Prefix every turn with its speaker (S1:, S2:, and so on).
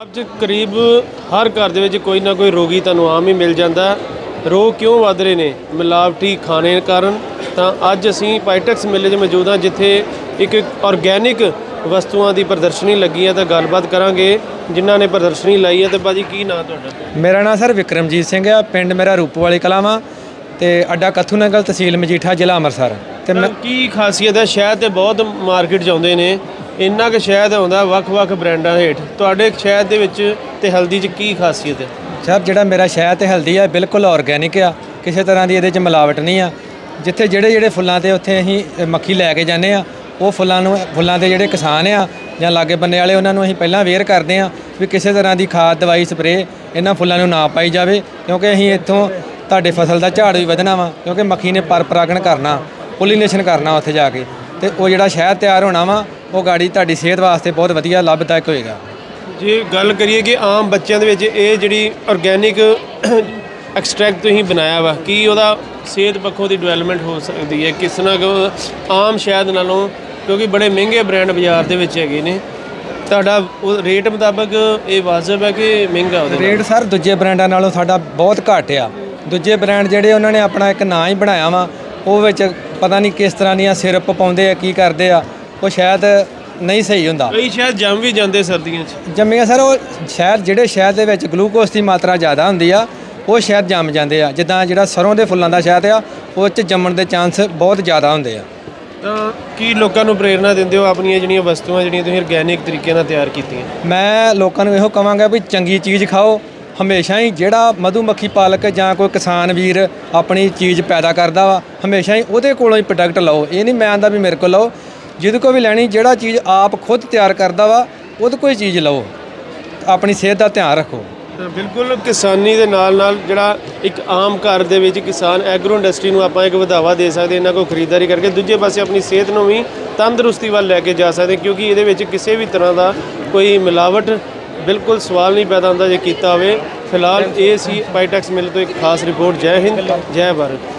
S1: ਅੱਜ ਕਰੀਬ ਹਰ ਘਰ ਦੇ ਵਿੱਚ ਕੋਈ ਨਾ ਕੋਈ ਰੋਗੀ ਤੁਹਾਨੂੰ ਆਮ ਹੀ ਮਿਲ ਜਾਂਦਾ ਹੈ। ਰੋਗ ਕਿਉਂ ਵੱਧ ਰਹੇ ਨੇ? ਮਿਲਾਵਟੀ ਖਾਣੇ ਕਾਰਨ ਤਾਂ ਅੱਜ ਅਸੀਂ ਪਾਈਟੈਕਸ ਮੇਲੇ 'ਚ ਮੌਜੂਦ ਹਾਂ ਜਿੱਥੇ ਇੱਕ ਆਰਗੈਨਿਕ ਵਸਤੂਆਂ ਦੀ ਪ੍ਰਦਰਸ਼ਨੀ ਲੱਗੀ ਹੈ। ਤਾਂ ਗੱਲਬਾਤ ਕਰਾਂਗੇ ਜਿਨ੍ਹਾਂ ਨੇ ਪ੍ਰਦਰਸ਼ਨੀ ਲਾਈ ਹੈ। ਤੇ ਭਾਜੀ ਕੀ ਨਾਂ ਤੁਹਾਡਾ?
S2: ਮੇਰਾ ਨਾਮ ਸਰ ਵਿਕਰਮਜੀਤ ਸਿੰਘ ਆ ਪਿੰਡ ਮੇਰਾ ਰੂਪਵਾਲੀ ਕਲਾਵਾਂ ਤੇ ਅੱਡਾ ਕੱਥੂ ਨਗਲ ਤਹਿਸੀਲ ਮਜੀਠਾ ਜ਼ਿਲ੍ਹਾ ਅੰਮ੍ਰਿਤਸਰ। ਤੇ ਮੈਂ
S1: ਕੀ ਖਾਸੀਅਤ ਹੈ? ਸ਼ਹਿਦ ਤੇ ਬਹੁਤ ਮਾਰਕੀਟ 'ਚ ਆਉਂਦੇ ਨੇ। ਇੰਨਾ ਕੁ ਸ਼ਹਿਦ ਆਉਂਦਾ ਵੱਖ-ਵੱਖ ਬ੍ਰਾਂਡਾਂ ਹੇਠ। ਤੁਹਾਡੇ ਸ਼ਹਿਦ ਦੇ ਵਿੱਚ ਤੇ ਹਲਦੀ 'ਚ ਕੀ ਖਾਸੀਅਤ ਹੈ?
S2: ਸਰ, ਜਿਹੜਾ ਮੇਰਾ ਸ਼ਹਿਦ ਤੇ ਹਲਦੀ ਆ ਬਿਲਕੁਲ ਆਰਗੈਨਿਕ ਆ। ਕਿਸੇ ਤਰ੍ਹਾਂ ਦੀ ਇਹਦੇ ਚ ਮਿਲਾਵਟ ਨਹੀਂ ਆ। ਜਿੱਥੇ ਜਿਹੜੇ ਜਿਹੜੇ ਫੁੱਲਾਂ ਤੇ ਉੱਥੇ ਅਸੀਂ ਮੱਖੀ ਲੈ ਕੇ ਜਾਂਦੇ ਆ, ਉਹ ਫੁੱਲਾਂ ਨੂੰ, ਫੁੱਲਾਂ ਦੇ ਜਿਹੜੇ ਕਿਸਾਨ ਆ ਜਾਂ ਲਾਗੇ ਬੰਨੇ ਵਾਲੇ, ਉਹਨਾਂ ਨੂੰ ਅਸੀਂ ਪਹਿਲਾਂ ਅਵੇਅਰ ਕਰਦੇ ਆ ਵੀ ਕਿਸੇ ਤਰ੍ਹਾਂ ਦੀ ਖਾਦ, ਦਵਾਈ, ਸਪਰੇਅ ਇਹਨਾਂ ਫੁੱਲਾਂ ਨੂੰ ਨਾ ਪਾਈ ਜਾਵੇ, ਕਿਉਂਕਿ ਅਸੀਂ ਇੱਥੋਂ ਤੁਹਾਡੇ ਫਸਲ ਦਾ ਝਾੜ ਵੀ ਵਧਣਾ ਵਾ, ਕਿਉਂਕਿ ਮੱਖੀ ਨੇ ਪਰਪਰਾਗਣ ਕਰਨਾ ਪੋਲੀਨੇਸ਼ਨ ਕਰਨਾ ਉੱਥੇ ਜਾ ਕੇ। ਤੇ ਉਹ ਜਿਹੜਾ ਸ਼ਹਿਦ ਤਿਆਰ ਹੋਣਾ ਵਾ ਉਹ ਗਾੜੀ ਤੁਹਾਡੀ ਸਿਹਤ ਵਾਸਤੇ ਬਹੁਤ ਵਧੀਆ ਲਾਭਦਾਇਕ ਹੋਏਗਾ।
S1: ਜੇ ਗੱਲ ਕਰੀਏ ਕਿ ਆਮ ਬੱਚਿਆਂ ਦੇ ਵਿੱਚ ਇਹ ਜਿਹੜੀ ਆਰਗੈਨਿਕ ਐਕਸਟ੍ਰੈਕਟ ਤੁਸੀਂ ਬਣਾਇਆ ਵਾ ਕੀ ਉਹਦਾ ਸਿਹਤ ਪੱਖੋਂ ਦੀ ਡਿਵੈਲਪਮੈਂਟ ਹੋ ਸਕਦੀ ਹੈ? ਕਿਸ ਨਾਲ ਆਮ ਸ਼ਾਇਦ ਨਾਲੋਂ ਕਿਉਂਕਿ ਬੜੇ ਮਹਿੰਗੇ ਬ੍ਰਾਂਡ ਬਾਜ਼ਾਰ ਦੇ ਵਿੱਚ ਹੈਗੇ ਨੇ। ਤੁਹਾਡਾ ਉਹ ਰੇਟ ਮੁਤਾਬਕ ਇਹ ਵਾਜਬ ਹੈ ਕਿ ਮਹਿੰਗਾ ਉਹਦੇ?
S2: ਰੇਟ ਸਰ ਦੂਜੇ ਬ੍ਰਾਂਡਾਂ ਨਾਲੋਂ ਸਾਡਾ ਬਹੁਤ ਘੱਟ ਆ। ਦੂਜੇ ਬ੍ਰਾਂਡ ਜਿਹੜੇ ਉਹਨਾਂ ਨੇ ਆਪਣਾ ਇੱਕ ਨਾਂ ਹੀ ਬਣਾਇਆ ਵਾ ਉਹ ਵਿੱਚ ਪਤਾ ਨਹੀਂ ਕਿਸ ਤਰ੍ਹਾਂ ਦੀਆਂ ਸਿਰਪ ਪਾਉਂਦੇ ਆ ਕੀ ਕਰਦੇ ਆ ਉਹ ਸ਼ਾਇਦ ਨਹੀਂ ਸਹੀ ਹੁੰਦਾ।
S1: ਕਈ ਸ਼ਾਇਦ ਜੰਮ ਵੀ ਜਾਂਦੇ ਸਰਦੀਆਂ 'ਚ।
S2: ਜੰਮੀਆਂ ਸਰ ਉਹ ਸ਼ਹਿਦ ਜਿਹੜੇ ਸ਼ਹਿਦ ਦੇ ਵਿੱਚ ਗਲੂਕੋਜ਼ ਦੀ ਮਾਤਰਾ ਜ਼ਿਆਦਾ ਹੁੰਦੀ ਆ ਉਹ ਸ਼ਹਿਦ ਜੰਮ ਜਾਂਦੇ ਆ। ਜਿੱਦਾਂ ਜਿਹੜਾ ਸਰੋਂ ਦੇ ਫੁੱਲਾਂ ਦਾ ਸ਼ਹਿਦ ਆ ਉਹ 'ਚ ਜੰਮਣ ਦੇ ਚਾਂਸ ਬਹੁਤ ਜ਼ਿਆਦਾ ਹੁੰਦੇ ਆ।
S1: ਤਾਂ ਕੀ ਲੋਕਾਂ ਨੂੰ ਪ੍ਰੇਰਣਾ ਦਿੰਦੇ ਹੋ ਆਪਣੀਆਂ ਜਿਹੜੀਆਂ ਵਸਤੂਆਂ ਜਿਹੜੀਆਂ ਤੁਸੀਂ ਆਰਗੈਨਿਕ ਤਰੀਕੇ ਨਾਲ ਤਿਆਰ ਕੀਤੀਆਂ?
S2: ਮੈਂ ਲੋਕਾਂ ਨੂੰ ਇਹੋ ਕਹਾਂਗਾ ਵੀ ਚੰਗੀ ਚੀਜ਼ ਖਾਓ ਹਮੇਸ਼ਾ ਹੀ ਜਿਹੜਾ ਮਧੂਮੱਖੀ ਪਾਲਕ ਜਾਂ ਕੋਈ ਕਿਸਾਨ ਵੀਰ ਆਪਣੀ ਚੀਜ਼ ਪੈਦਾ ਕਰਦਾ ਵਾ, ਹਮੇਸ਼ਾ ਹੀ ਉਹਦੇ ਕੋਲੋਂ ਹੀ ਪ੍ਰੋਡਕਟ ਲਓ। ਇਹ ਨਹੀਂ ਮੈਂ ਆਂਦਾ ਵੀ ਮੇਰੇ ਕੋਲ ਲਓ। ਜਿਹਦੇ ਕੋਲ ਵੀ ਲੈਣੀ, ਜਿਹੜਾ ਚੀਜ਼ ਆਪ ਖੁਦ ਤਿਆਰ ਕਰਦਾ ਵਾ, ਉਹਦੇ ਕੋਈ ਚੀਜ਼ ਲਓ। ਆਪਣੀ ਸਿਹਤ ਦਾ ਧਿਆਨ ਰੱਖੋ।
S1: ਬਿਲਕੁਲ ਕਿਸਾਨੀ ਦੇ ਨਾਲ ਨਾਲ ਜਿਹੜਾ ਇੱਕ ਆਮ ਘਰ ਦੇ ਵਿੱਚ ਕਿਸਾਨ ਐਗਰੋ ਇੰਡਸਟਰੀ ਨੂੰ ਆਪਾਂ ਇੱਕ ਵਧਾਵਾ ਦੇ ਸਕਦੇ, ਇਹਨਾਂ ਕੋਲ ਖਰੀਦਦਾਰੀ ਕਰਕੇ ਦੂਜੇ ਪਾਸੇ ਆਪਣੀ ਸਿਹਤ ਨੂੰ ਵੀ ਤੰਦਰੁਸਤੀ ਵੱਲ ਲੈ ਕੇ ਜਾ ਸਕਦੇ, ਕਿਉਂਕਿ ਇਹਦੇ ਵਿੱਚ ਕਿਸੇ ਵੀ ਤਰ੍ਹਾਂ ਦਾ ਕੋਈ ਮਿਲਾਵਟ ਬਿਲਕੁਲ ਸਵਾਲ ਨਹੀਂ ਪੈਦਾ ਹੁੰਦਾ ਜੇ ਕੀਤਾ ਹੋਵੇ। ਫਿਲਹਾਲ ਇਹ ਸੀ ਬਾਈਟੈਕਸ ਮਿਲ ਤੋਂ ਇੱਕ ਖਾਸ ਰਿਪੋਰਟ। ਜੈ ਹਿੰਦ, ਜੈ ਭਾਰਤ।